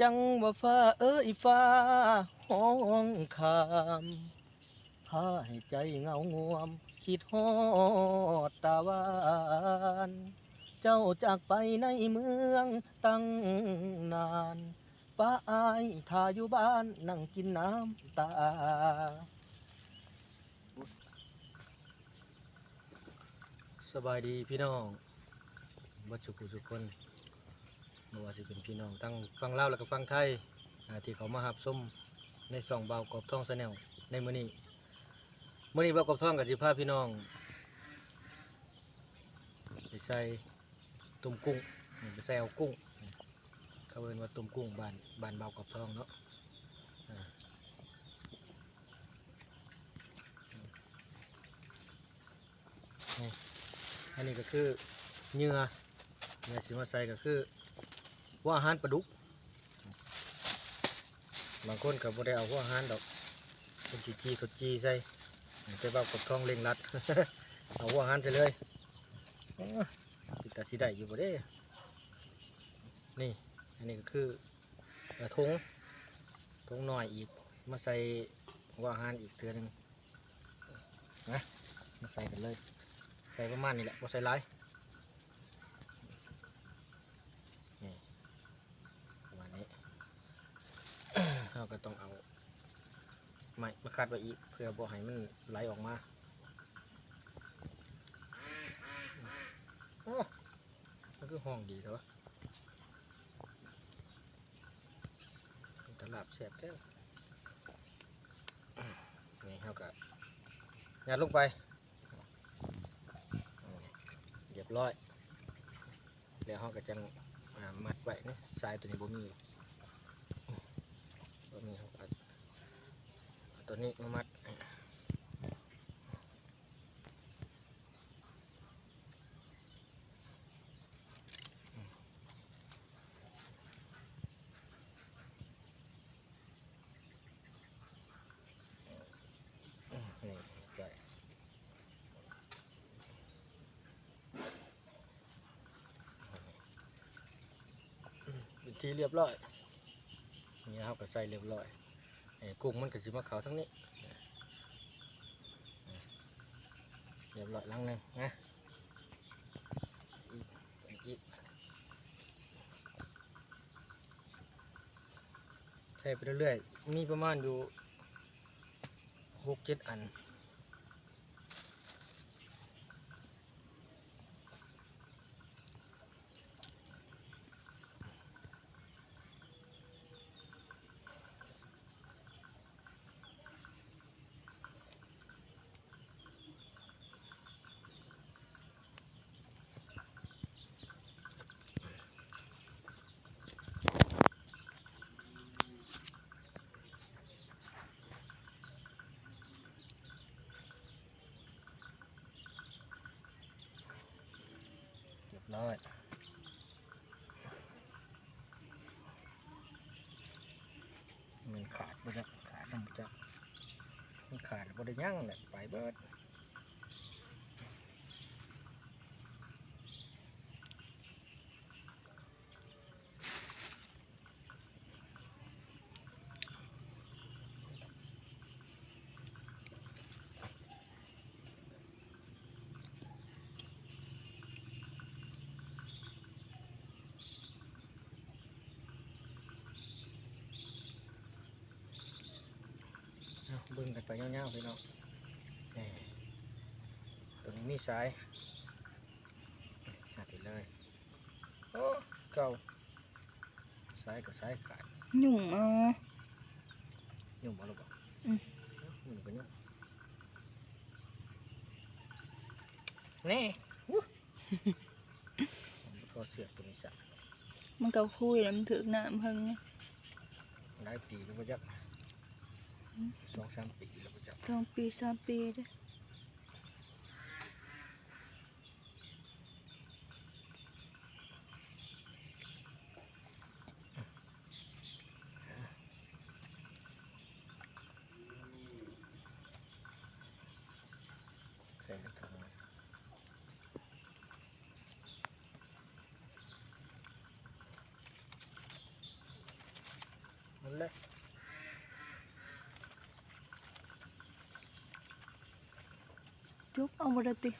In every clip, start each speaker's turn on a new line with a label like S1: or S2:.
S1: จังว่าฟ้าเอ้ยฟ้าห้องคามพาให้ใจเงางวม คิดฮอดตาวานเจ้าจากไปในเมืองตั้งนานป้าอายทาอยู่บ้านนั่งกินน้ำตาสบายดีพี่น้องบัดสุขุสุคน ไม่ว่าจะเป็นพี่น้องทั้งฟังลาวแล้วก็ฟังไทยอ่าที่เขามาหับส้มในสองเบาวกอบท่องแนลในมื้อนี้มื้อนี้เบาวกอบท่องกับสิพาพี่น้องไปใส่ตุ่มกุ้งไปใส่เอากุ้งเขาเอิ้นว่าตุ่มกุ้งบานบานเบาวกอบท่องเนาะอันนี้ก็คือเหงื่อเหงื่อสิมาใส่ก็คือ หัวอาหารปลาดุก บางคนก็บ่ได้เอาหัวอาหารดอกเป็นจีจีเขาจีใส่แต่ว่ากับทองเล็งรัด เอาหัวอาหารใส่เลยโอ้ยปิดตาสีได้อยู่บ่เด้ นี่ อันนี้ก็คือทงทงหน่อยอีก มาใส่หัวอาหารอีกเทือหนึงนะมาใส่กันเลย ใส่ประมาณนี้แหละบ่ใส่หลายนี่ประมาณนี้ เราก็ต้องเอา ไม้มาคัดไว้อีกเพื่อบ่ให้มันไหลออกมาโอ้มันคือห้องดีแต่ว่าตลาดแสบแท้นี่เราก็ยัดลงไปเรียบร้อย แล้วเราก็จังอ่ามัดไว้นี่สายตัวนี้บ่มีบ่มีเราก็เอา ตัวนี้มามัดนี่ไปทีเรียบร้อย นี่ครับก็ใส่เรียบร้อย กุ้งมันก็จะมาเขาทั้งนี้เรียบร้อยลังหนึ่งนะอีกอีกใช่ไปเรื่อยๆมีประมาณอยู่หกเจ็ดอัน้อยมันขาดไปแล้วขาดน้ำบ่จักมันขาดไปได้ยั่งแหละไปเบิด บิ่งกันไปเงาวๆพี่น้องนี่ตัวนี้มีสายหักไปเลยโอ้เก่าสายกับสายขาด
S2: หนุ่มเออ
S1: ยุ่งบ่หรือเปล่า
S2: อืม
S1: ยุ่งก็ยุ่งนี่วู้ทอดเสือกตัวนี้สัก
S2: มันก็คุยแล้วมันถึกน้ำเพิ่งไง
S1: หลายปีแล้วบ่จัก สองสามปีแล้วบ่จัก
S2: สองปีสามปีเด้อ
S1: ใส่ในถุงมันเลย
S2: จุก เอาบ่ได้ติ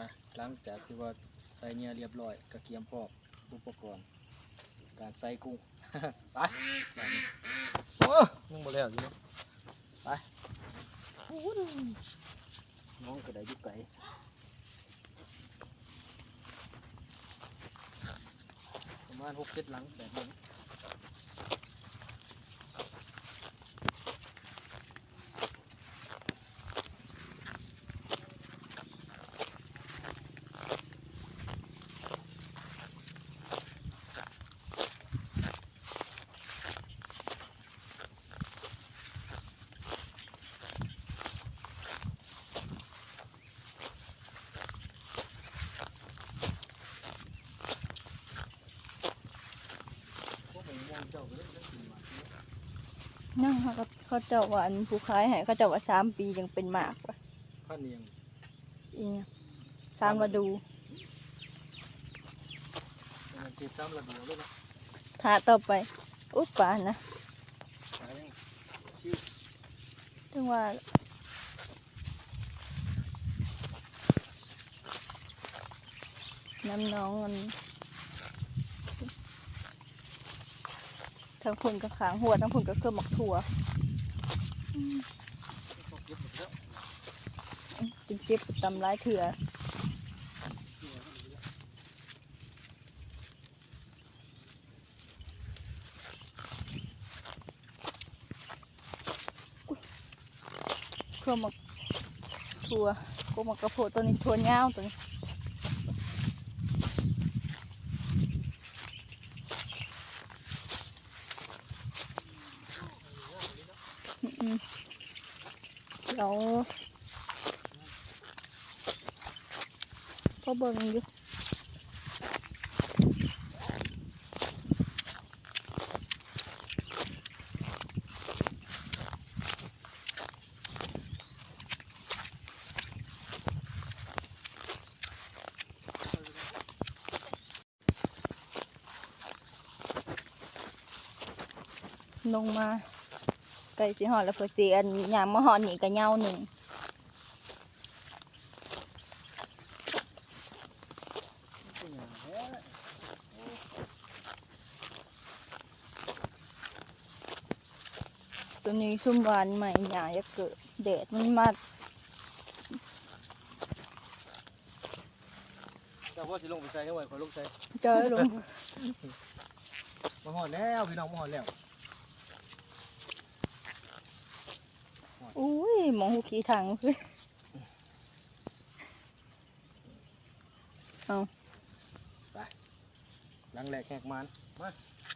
S1: นะ หลังจากที่ว่าใส่เนี่ยเรียบร้อยกระเกียมพร้อมอุปกรณ์ การใส่กุ้ง ไปโอ้ยังบ่แล้วอยู่เนาะไปน้องกระได้ยุไก่ประมาณหกเจ็ดหลังแบบนี้พวกมันม่วงเจ้าก็เลยได้กินมา
S2: นั่งเขาก็เขาเจ้าว่าอันผู้ขายให้เขาเจ้าว่าสามปียังเป็นหมากว่ะ
S1: ข้าวเหนียง
S2: อีเนี่ยสามฤดู
S1: มันติดซ้ำระเบียวด้วยนะ
S2: ถ้าต่อไปอุ๊บปานนะ
S1: ขายยังชิว
S2: ถึงว่าน้ำน้องมัน ทั้งคนกับขางหัวทั้งคนกับเครื่องหมักถั่ว
S1: พวกเก็บหม
S2: จิงเจ็บตำร้ายเถื่อเครื่องหมักถั่วก็หมักกระโพดตัวนี้ถั่วเงาวตัวนี้ เดี๋ยวพ่อเบิ่งอยู่ลงมา ไก่สิหอดแล้วเพื่อสิอันยามมาหอดนี่ก็เหงาหนึ่ง
S1: เป็นอย่างแท้
S2: ตัวนี้ซุ่มหวานใหม่หยาจะเกิดแดดมันมา
S1: แต่ว่าสิลงไปใส่ให้ไหวขอลงใส่
S2: เจอลง
S1: มาหอดแล้วพี่น้องมาหอดแล้ว
S2: อุ้ยห มองหูขี้ถังคือ
S1: หลังแหลกแหกมันมา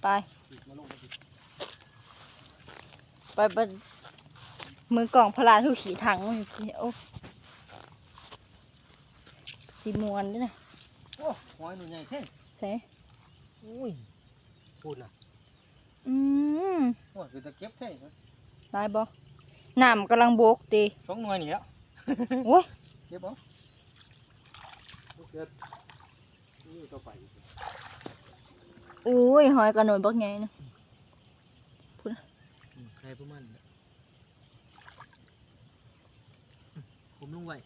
S2: ไป
S1: อีกมาลงมาสิ
S2: ไปไปมือกล่องพลานหูขี้ถังมันอยู่ที่โอ้สีมวนด้วยนะ
S1: โอ้หอยหนูใหญ่แท้
S2: ใช่
S1: อุ้ยพูดนะ
S2: อืม
S1: โอ้ยคือตะเก็บแท้
S2: ได้บ่ น้ำกำลังโบกดี
S1: สองหน่วยนี่แล้ว
S2: โอ้ย
S1: เก็บเอาโอเคนี่ต่อไปอีก
S2: อุ้ยหอยกระหน่อยบักไงนะ
S1: อืมใส่ประมาณนี้อืมผมลงไว้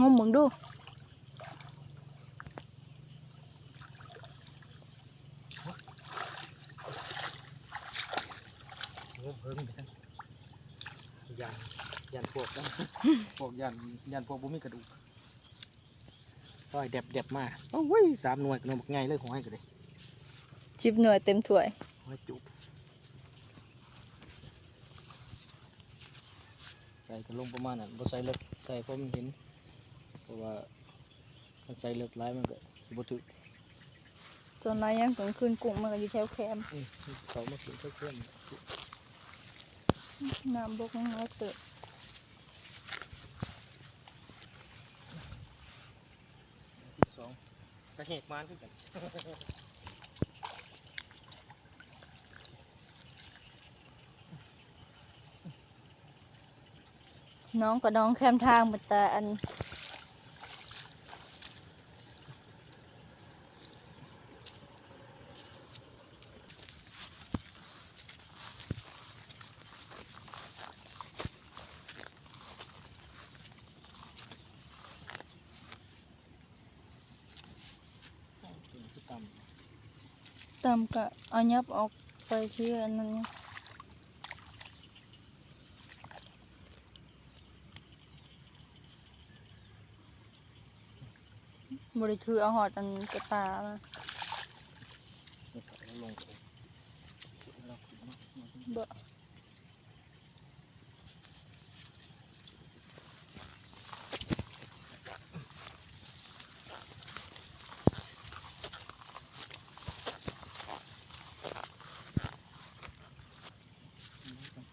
S2: งมมึงดู
S1: งมเพิ่งไปทั้งยัน ยันพวกกันพวกยันยันพวกบุมีกระดูกปล่อยเด็บเด็บมาโอ้ยสามหน่วยกันบักไงเลยของให้กันเลย
S2: ชิบหน่วยเต็มถ้วย
S1: หอยจุบใส่กันลงประมาณนั้นบ่ใส่เลิกใส่เพราะมันเห็นเพราะว่าถ้าใส่เลิกร้ายมันก็สิบ่ถึก
S2: จนไรยังกลางคืนกุ้งมันก็อยู่แถวแคมป์
S1: อืมเขามากินเพื่อน
S2: น้ำบกน้อยเติบ
S1: ที่สอง กระเหกมานขึ้นกัน
S2: น้องกับน้องแคมทางมาแต่อัน ตามกะเอายับออกไปเชื่ออันนั้นเนี่ยบริถือเอาหอดอันกระตามา
S1: ลง
S2: บ่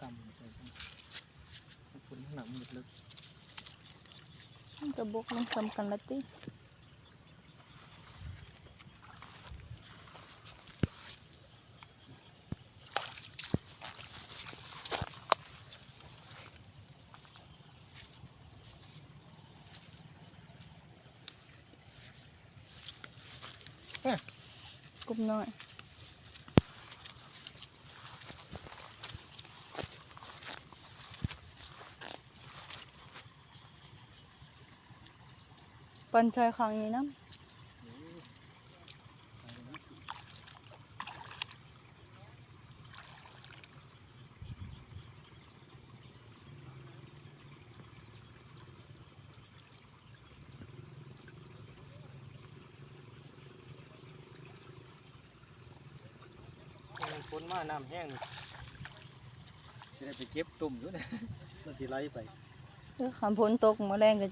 S1: ต่ำๆใจคุณหนังหมดเลย
S2: มันกระบกมันสำ คัญละติกบน้อยปันชายครั้งนี้นะ
S1: ฝนมาน้ำแห้งนี่จะได้ไปเก็บตุ่มอยู่นะมันสิไหลไป
S2: เออคำพ้นตกมาแรงกัน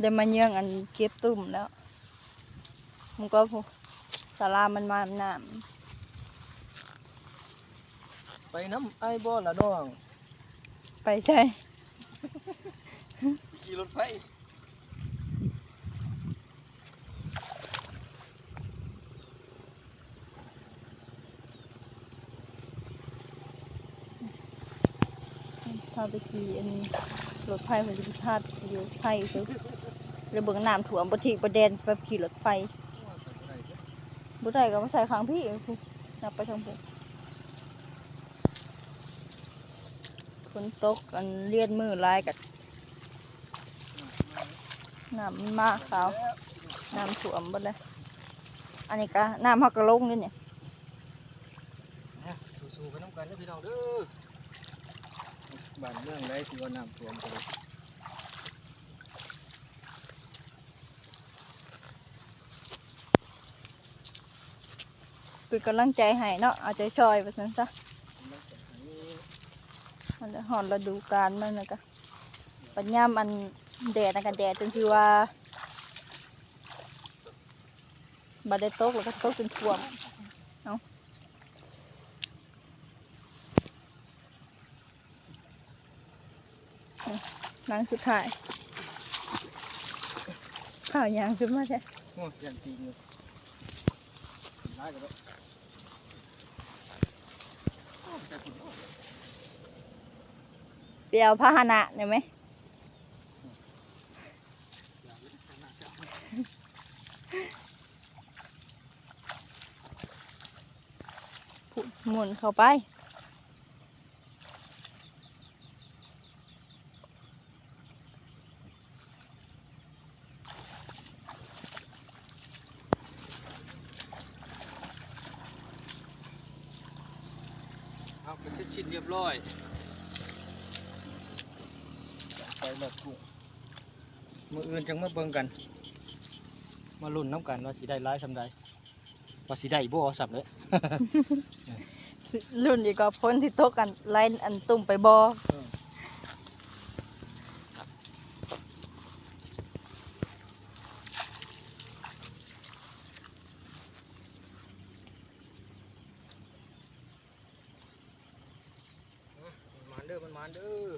S2: ได้มาเยื่องอันเก็บตุ่มแล้วมันก็พอสารามันมาหนาม
S1: ไปน้ำไอ้บ่ละน้อง
S2: ไปใช่
S1: ขี่รถไฟ
S2: พาไปขี่อันรถไฟมันจะไปพาไปขี่รถไฟซื้อ แล้วเบิ่งน้ำถ่วมบทีประเด็นไปขี่รถไฟบุได้ก็มาใส่ข้างพี่พูนับไปทางผมฝนตกอันเลียนมือลายกับน้ำมันมากขาวน้ำถ่วมหมดเลยอันนี้ก็น้ำฮักกระลงนี่เนี่ย
S1: สู้ๆไปน้ำกันนะพี่น้องเด้อบ้านเมืองได้ที่ว่าน้ำท่วมกัน เป็
S2: นกำลังใจให้เนาะเอาใจช่วยไปซั่นซะมันหอนฤดูกาลมันนะกะปัญญามันแดดนะกันแดดจนสิว่าบัดได้ตกแล้วก็ตกจนท่วมเอานี่หลังสุดท้ายข้าวยางขึ้นมาแท้
S1: โอ้ยยันตีนเลย
S2: เปียวพาหนะเห็นไหมหมุนเข้าไป
S1: เอาไปเสร็จชิ้นเรียบร้อยไปแบบกุ้งมืออื่นจังมาเบิ่งกัน มาลุ้นน้ำกันว่าสิได้ร้ายสำใดว่าสิได้บ่สับเลย
S2: สิรุ่นอีกก็พ้นที่โตกกันไล่อันตุ่มไปบ่
S1: มันมานเด้อ มันมานเด้อ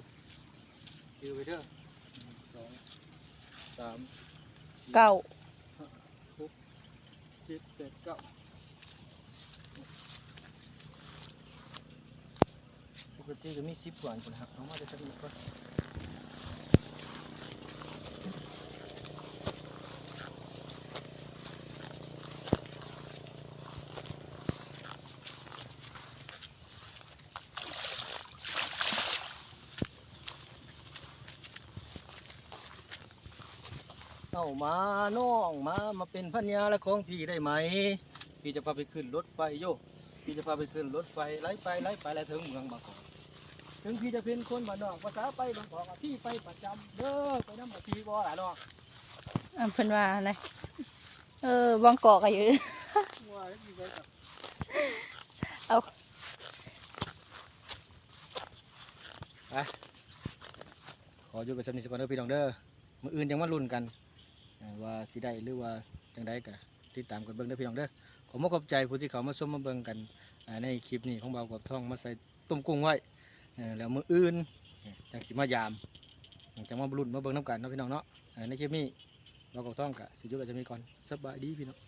S1: จือไปเด้อหนึ่งสองสาม
S2: เก้า
S1: เจ็ดแปดเก้าปกติก็มีสิบกว่าคนครับเอามาจะสักนิดก่อน เอามาน้องมามาเป็นพันยาและของพี่ได้ไหม พี่จะพาไปขึ้นรถไฟโยพี่จะพาไปขึ้นรถไฟไล่ไปไล่ไปไล่ถึงเมืองบางกอกถึงพี่จะเป็นคนบ้านนอกภาษาไปบางกอกอะพี่ไปประจำเด้อไปน้ำมาทีบ่ล่ะเนาะ
S2: อันเพิ่นว่าอะไรเออบางกอกก็อยู่
S1: ว่าพี่ไปกับ
S2: เอา
S1: ไปขออยู่ไปสำนิทสกอนเด้อพี่น้องเด้อมืออื่นยังมาลุ้นกันเอ่อ ว่าสิได้หรือว่าจังไดก็ติดตามกันเบิ่งได้พี่น้องเด้อขอมขอบใจผู้ที่เขามาชมมาเบิ่งกันในคลิปนี้ของเบากับท่องมาใส่ต้มกุ้งไว้แล้วมืออื่นจังสิมายามจังมาบลุ่นมาเบิ่งน้ำกันเนาะพี่น้องเนาะในคลิปนี้เรากับท่องกะสิอยู่กับจะมีก่อนสบายดีพี่น้อง